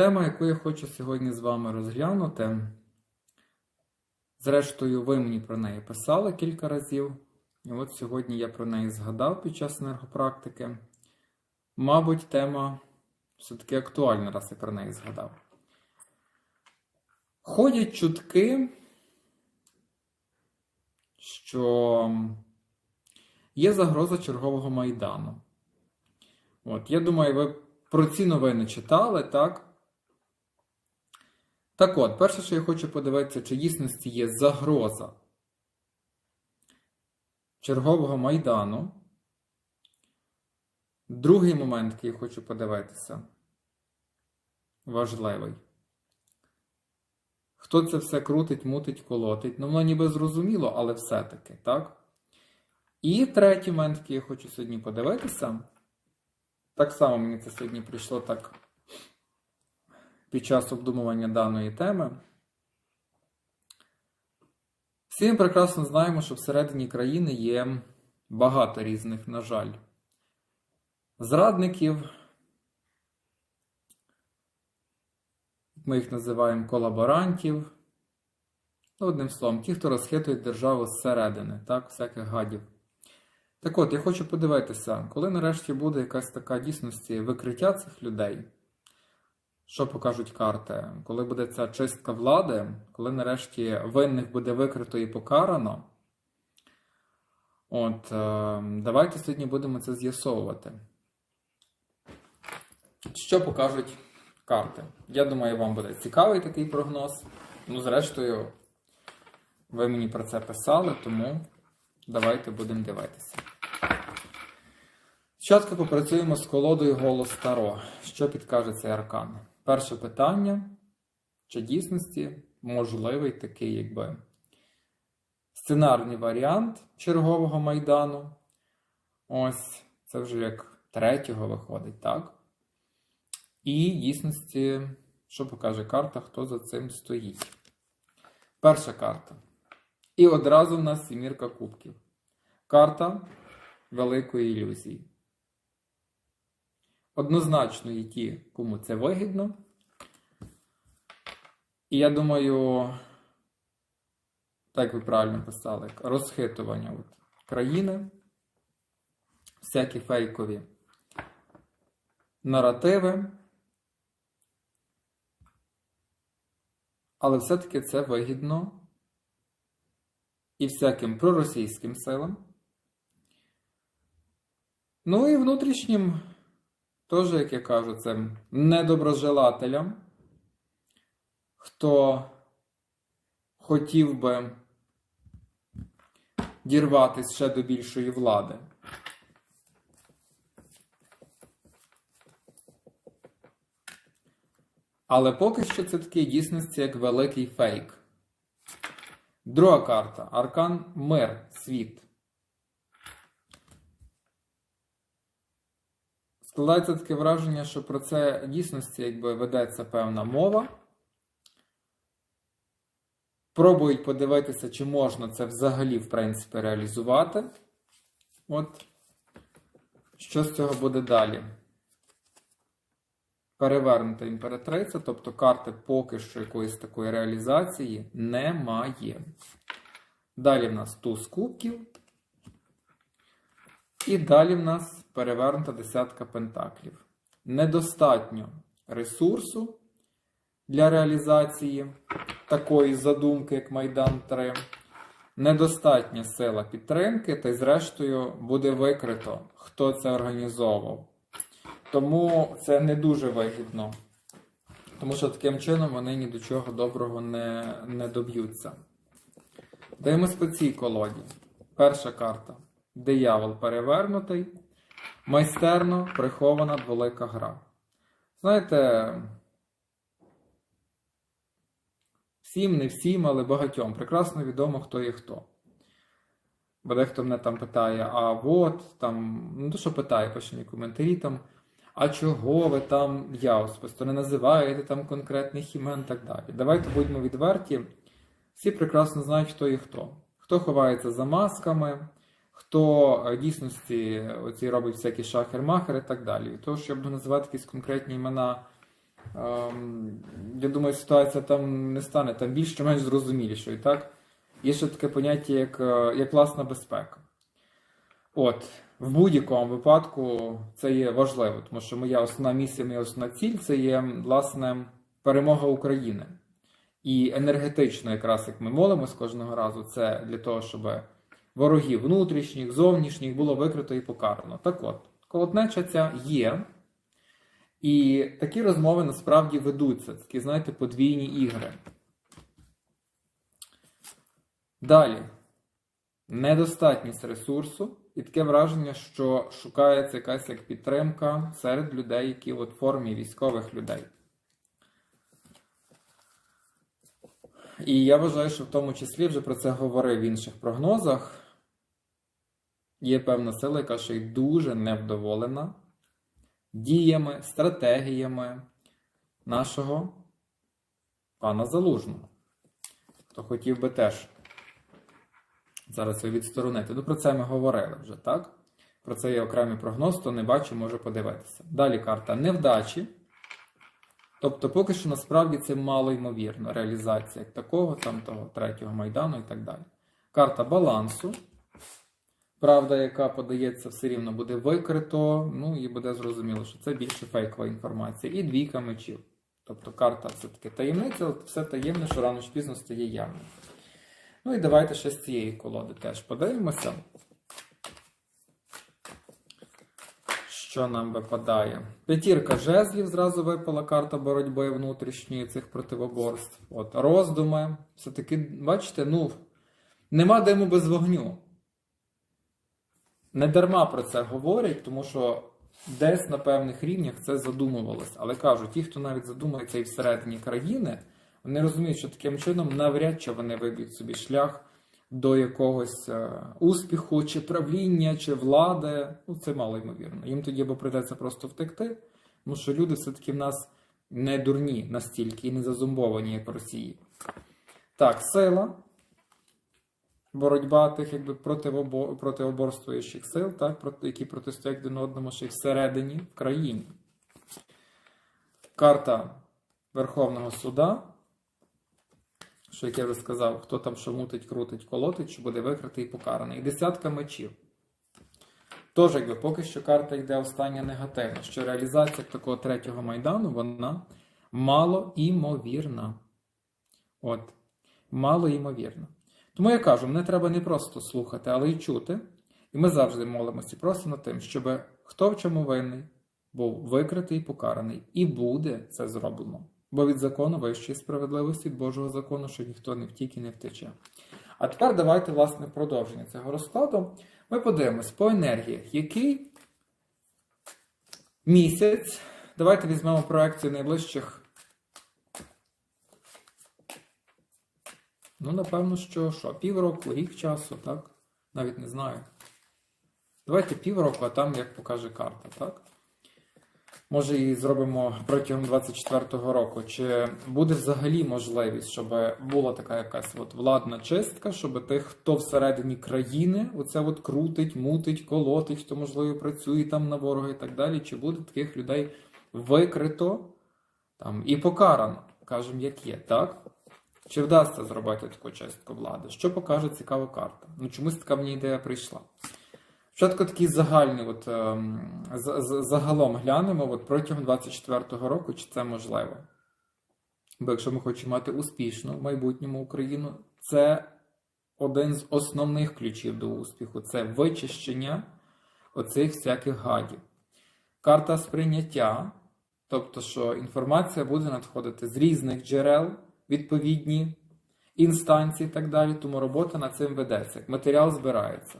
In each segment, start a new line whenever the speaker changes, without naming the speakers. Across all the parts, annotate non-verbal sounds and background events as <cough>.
Тема, яку я хочу сьогодні з вами розглянути. Зрештою, ви мені про неї писали кілька разів. І от сьогодні я про неї згадав під час енергопрактики. Мабуть, тема все-таки актуальна, раз я про неї згадав. Ходять чутки, що є загроза чергового майдану. От, я думаю, ви про ці новини читали, так? Так от, перше, що я хочу подивитися, чи дійсності є загроза чергового майдану. Другий момент, який я хочу подивитися, важливий. Хто це все крутить, мутить, колотить? Ну, воно ніби зрозуміло, але все-таки, так? І третій момент, який я хочу сьогодні подивитися. Так само мені це сьогодні прийшло так під час обдумування даної теми. Всі ми прекрасно знаємо, що всередині країни є багато різних, на жаль, зрадників, ми їх називаємо колаборантів. Ну, одним словом, ті, хто розхитують державу зсередини, так, всяких гадів. Так от, я хочу подивитися, коли нарешті буде якась така дійсності викриття цих людей, що покажуть карти, коли буде ця чистка влади, коли нарешті винних буде викрито і покарано. От, е, давайте сьогодні будемо це з'ясовувати. Що покажуть карти? Я думаю, вам буде цікавий такий прогноз. Ну, зрештою, ви мені про це писали, тому давайте будемо дивитися. Спочатку попрацюємо з колодою голос Таро. Що підкаже цей аркан? Перше питання: чи дійсності можливий такий, якби сценарний варіант чергового майдану? Ось, це вже як третього виходить, так? І дійсності, що покаже карта, хто за цим стоїть? Перша карта. І одразу в нас сімірка кубків. Карта великої ілюзії. Однозначно є ті, кому це вигідно. І я думаю, так ви правильно писали, розхитування от країни, всякі фейкові наративи. Але все-таки це вигідно і всяким проросійським силам. Ну і внутрішнім, теж, як я кажу, цим недоброжелателям, хто хотів би дірватися ще до більшої влади. Але поки що це такий дійсності як великий фейк. Друга карта. Аркан Мир, світ. Складається таке враження, що про це дійсності якби ведеться певна мова. Пробують подивитися, чи можна це взагалі, в принципі, реалізувати. От, що з цього буде далі? Перевернута імператриця, тобто карти поки що якоїсь такої реалізації немає. Далі в нас туз кубків. І далі в нас перевернута десятка пентаклів. Недостатньо ресурсу для реалізації такої задумки, як Майдан 3. Недостатня сила підтримки, та й, зрештою, буде викрито, хто це організовував. Тому це не дуже вигідно. Тому що таким чином вони ні до чого доброго не, не доб'ються. Даємось по цій колоді. Перша карта. Диявол перевернутий. Майстерно прихована велика гра. Знаєте, всім, не всім, але багатьом прекрасно відомо, хто є хто. Бо дехто мене там питає, а от там, ну то що питає, пише мені коментарі там, а чого ви там, я особисто не називаєте там конкретних імен і так далі. Давайте будьмо відверті. Всі прекрасно знають, хто є хто. Хто ховається за масками, хто в дійсності оці робить всякі шахер-махер і так далі. Тому, щоб називати якісь конкретні імена Ем, я думаю, ситуація там не стане там більш чи менш зрозумілішою. Так? Є ще таке поняття, як, е, як власна безпека. От, в будь-якому випадку це є важливо, тому що моя основна місія, моя основна ціль це є власне перемога України. І енергетично, якраз як ми молимось кожного разу, це для того, щоб ворогів внутрішніх, зовнішніх було викрито і покарано. Так от, колотнеча ця є. І такі розмови насправді ведуться, такі, знаєте, подвійні ігри. Далі. Недостатність ресурсу, і таке враження, що шукається якась як підтримка серед людей, які в формі військових людей. І я вважаю, що в тому числі вже про це говорив в інших прогнозах. Є певна сила, яка ще й дуже невдоволена діями, стратегіями нашого пана Залужного. Хто хотів би теж зараз його відсторонити. Ну, про це ми говорили вже, так? Про це є окремий прогноз, хто не бачив, може подивитися. Далі карта невдачі. Тобто, поки що насправді це мало ймовірно, реалізація такого, там того третього майдану і так далі. Карта балансу. Правда, яка подається, все рівно буде викрито, ну і буде зрозуміло, що це більше фейкова інформація. І двійка мечів. Тобто карта все-таки таємниця, все таємне, що рано чи пізно стає явним. Ну і давайте ще з цієї колоди теж подивимося. Що нам випадає? П'ятірка жезлів зразу випала карта боротьби внутрішньої цих противоборств. От, роздуми. Все-таки, бачите, ну, нема диму без вогню. Не дарма про це говорять, тому що десь на певних рівнях це задумувалось. Але кажу, ті, хто навіть задумується і всередині країни, вони розуміють, що таким чином навряд чи вони виб'ють собі шлях до якогось е, успіху, чи правління, чи влади. Ну, це мало ймовірно. Їм тоді або прийдеться просто втекти, тому що люди все-таки в нас не дурні настільки і не зазумбовані, як в Росії. Так, сила. Боротьба тих якби протиоборствуючих сил, так, які протистоять один одному ще й всередині в країні. Карта Верховного суда що як я вже сказав, хто там що мутить, крутить, колотить, що буде викритий і покараний. І десятка мечів. Тож, якби поки що карта йде остання негативна, що реалізація такого третього майдану, вона мало імовірна. От, мало імовірна. Тому я кажу, мене треба не просто слухати, але й чути. І ми завжди молимося і просимо тим, щоб хто в чому винний був викритий і покараний. І буде це зроблено. Бо від закону вищої справедливості від Божого закону, що ніхто не втік і не втече. А тепер давайте, власне, продовження цього розкладу. Ми подивимось по енергіях, який місяць. Давайте візьмемо проекцію найближчих. Ну, напевно, що що, півроку, рік часу, так? Навіть не знаю. Давайте півроку, а там як покаже карта, так? Може, і зробимо протягом 24-го року. Чи буде взагалі можливість, щоб була така якась от владна чистка, щоб тих, хто всередині країни, оце от крутить, мутить, колотить, хто можливо працює там на ворога і так далі, чи буде таких людей викрито там і покарано, кажемо, як є, так? Чи вдасться зробити таку чистку влади? Що покаже цікава карта? Ну чомусь така мені ідея прийшла. Спочатку такий загальний, от, ем, загалом глянемо от протягом 24-го року, чи це можливо. Бо якщо ми хочемо мати успішну в майбутньому Україну, це один з основних ключів до успіху це вичищення оцих всяких гадів. Карта сприйняття, тобто, що інформація буде надходити з різних джерел, відповідні інстанції і так далі, тому робота над цим ведеться. Матеріал збирається.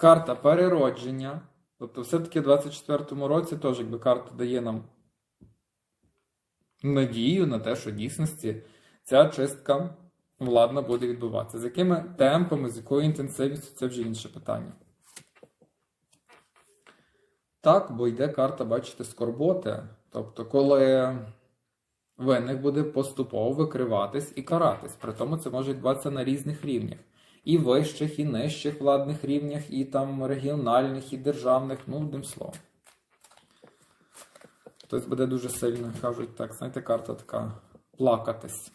карта переродження. Тобто, все-таки в 24-му році теж якби карта дає нам надію на те, що в дійсності ця чистка владна буде відбуватися. З якими темпами, з якою інтенсивністю це вже інше питання. Так, бо йде карта, бачите, скорботи. Тобто, коли винник буде поступово викриватись і каратись. При тому це може відбуватися на різних рівнях і вищих, і нижчих владних рівнях, і там регіональних, і державних, ну, одним словом. Хтось буде дуже сильно, кажуть так, знаєте, карта така плакатись.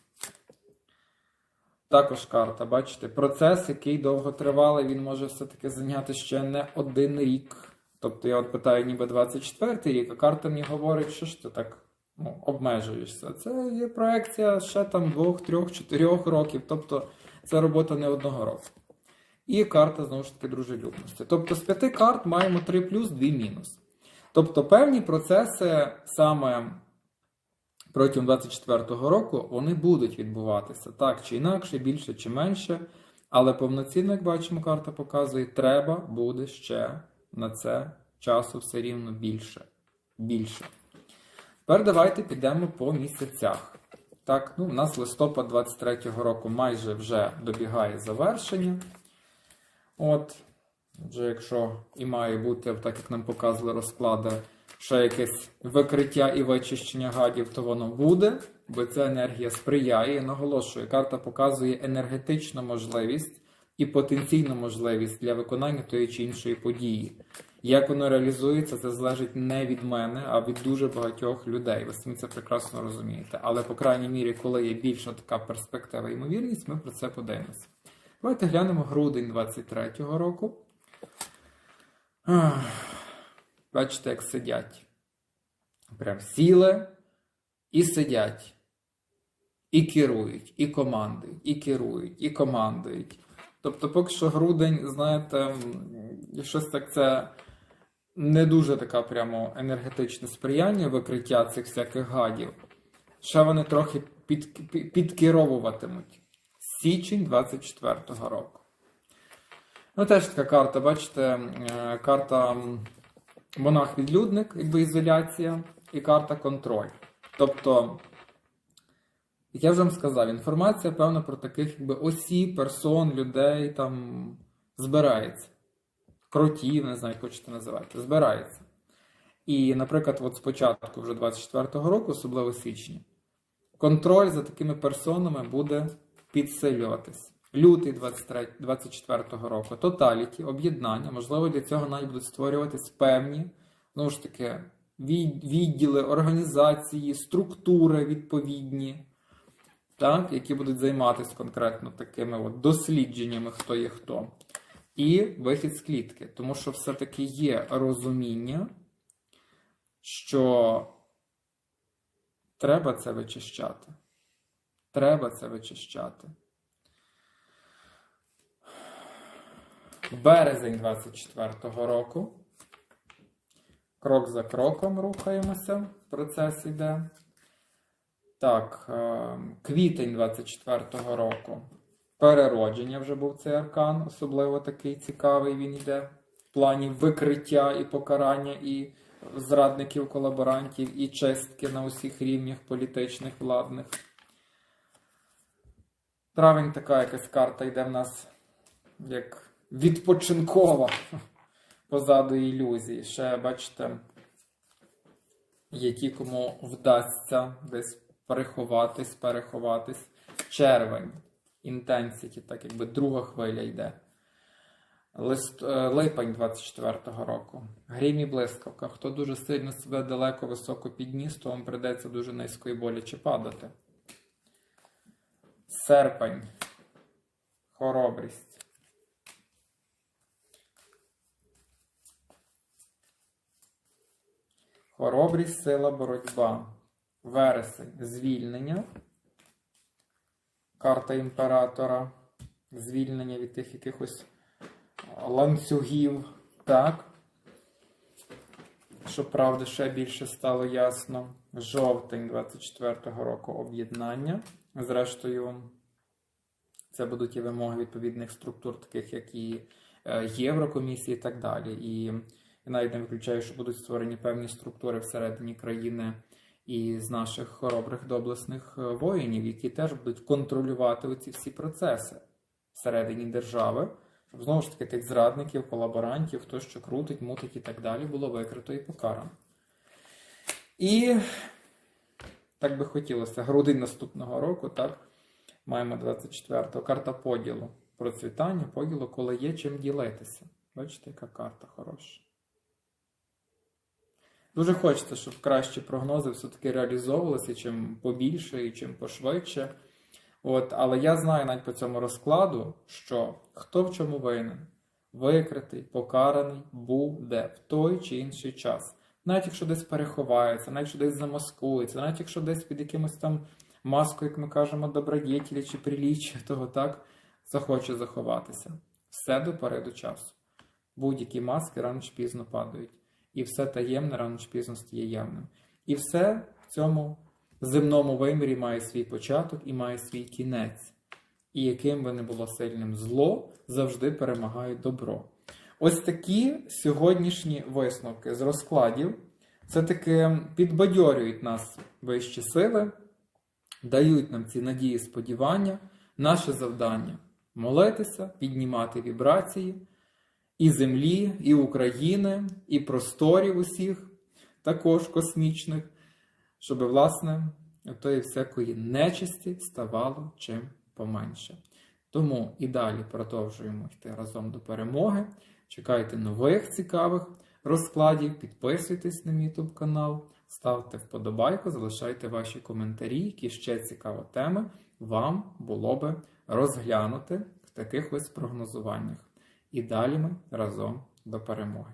Також карта, бачите, процес, який довготривалий, він може все-таки зайняти ще не один рік. Тобто я от питаю, ніби 24 рік, а карта мені говорить, що ж ти так ну, обмежуєшся. Це є проекція ще там двох, трьох, чотирьох років. Тобто це робота не одного року. І карта, знову ж таки, дружелюбності. Тобто з п'яти карт маємо 3 плюс, 2 мінус. Тобто певні процеси саме протягом 24-го року вони будуть відбуватися так чи інакше, більше чи менше. Але повноцінно, як бачимо, карта показує, треба буде ще на це часу все рівно більше. більше. Тепер давайте підемо по місяцях. Так, ну, у нас листопад 23-го року майже вже добігає завершення. От, вже якщо і має бути, так як нам показували розклади, ще якесь викриття і вичищення гадів, то воно буде, бо ця енергія сприяє. Наголошую, карта показує енергетичну можливість і потенційну можливість для виконання тої чи іншої події. Як воно реалізується, це залежить не від мене, а від дуже багатьох людей. Ви самі це прекрасно розумієте. Але, по крайній мірі, коли є більша така перспектива і ймовірність, ми про це подивимося. Давайте глянемо грудень 23-го року. Бачите, як сидять. Прям сіли і сидять. І керують, і командують, і керують, і командують. Тобто, поки що грудень, знаєте, щось так це не дуже така прямо енергетичне сприяння викриття цих всяких гадів. Ще вони трохи під, під, підкеровуватимуть. Січень 24-го року. Ну, теж така карта, бачите, е, карта монах-відлюдник, якби ізоляція, і карта контроль. Тобто, як я вже вам сказав, інформація, певно, про таких якби, осіб, персон, людей там збирається. Кротів, не знаю, як хочете називати, збирається. І, наприклад, от спочатку вже 24-го року, особливо січні, контроль за такими персонами буде підсилюватись. Лютий 23, 24-го року, тоталіті, об'єднання, можливо, для цього навіть будуть створюватись певні, знову ж таки, відділи, організації, структури відповідні, так, які будуть займатися конкретно такими от дослідженнями, хто є хто. І вихід з клітки. Тому що все-таки є розуміння, що треба це вичищати. Треба це вичищати. Березень 24-го року. Крок за кроком рухаємося. Процес йде. Так, е, квітень 24-го року. Переродження вже був цей аркан, особливо такий цікавий він йде. В плані викриття і покарання і зрадників, колаборантів, і чистки на усіх рівнях політичних, владних. Травень така якась карта йде в нас як відпочинкова <laughs> позаду ілюзії. Ще, бачите, ті, кому вдасться десь переховатись, переховатись. Червень. Intensity, так якби друга хвиля йде. Лист, е, липень 24-го року. Грім і блискавка. Хто дуже сильно себе далеко високо підніс, то вам придеться дуже низько і боляче падати. Серпень. Хоробрість. Хоробрість, сила, боротьба. Вересень. Звільнення. Карта імператора. Звільнення від тих якихось ланцюгів. Так. Щоб правда ще більше стало ясно. Жовтень 24-го року об'єднання. Зрештою, це будуть і вимоги відповідних структур, таких як і е, Єврокомісії і так далі. І я навіть не виключаю, що будуть створені певні структури всередині країни і з наших хоробрих доблесних е, воїнів, які теж будуть контролювати оці всі процеси всередині держави, щоб знову ж таки тих зрадників, колаборантів, хто що крутить, мутить і так далі, було викрито і покарано. І так би хотілося, грудень наступного року, так, маємо 24-го карта поділу. Процвітання, поділу, коли є чим ділитися. Бачите, яка карта хороша. Дуже хочеться, щоб кращі прогнози все-таки реалізовувалися чим побільше і чим пошвидше. От, але я знаю навіть по цьому розкладу, що хто в чому винен, викритий, покараний буде в той чи інший час. Навіть якщо десь переховається, навіть якщо десь замаскується, навіть якщо десь під якимось там маскою, як ми кажемо, добродітелі чи приліччя, <laughs> того так захоче заховатися. Все до переду часу. Будь-які маски рано чи пізно падають. І все таємне рано чи пізно стає явним. І все в цьому земному вимірі має свій початок і має свій кінець. І яким би не було сильним зло, завжди перемагає добро. Ось такі сьогоднішні висновки з розкладів. Це таки підбадьорюють нас вищі сили, дають нам ці надії, сподівання. Наше завдання молитися, піднімати вібрації і землі, і України, і просторів усіх, також космічних, щоб, власне, тої всякої нечисті ставало чим поменше. Тому і далі продовжуємо йти разом до перемоги. Чекайте нових цікавих розкладів, підписуйтесь на мій YouTube канал, ставте вподобайку, залишайте ваші коментарі, які ще цікаві теми вам було би розглянути в таких ось прогнозуваннях. І далі ми разом до перемоги.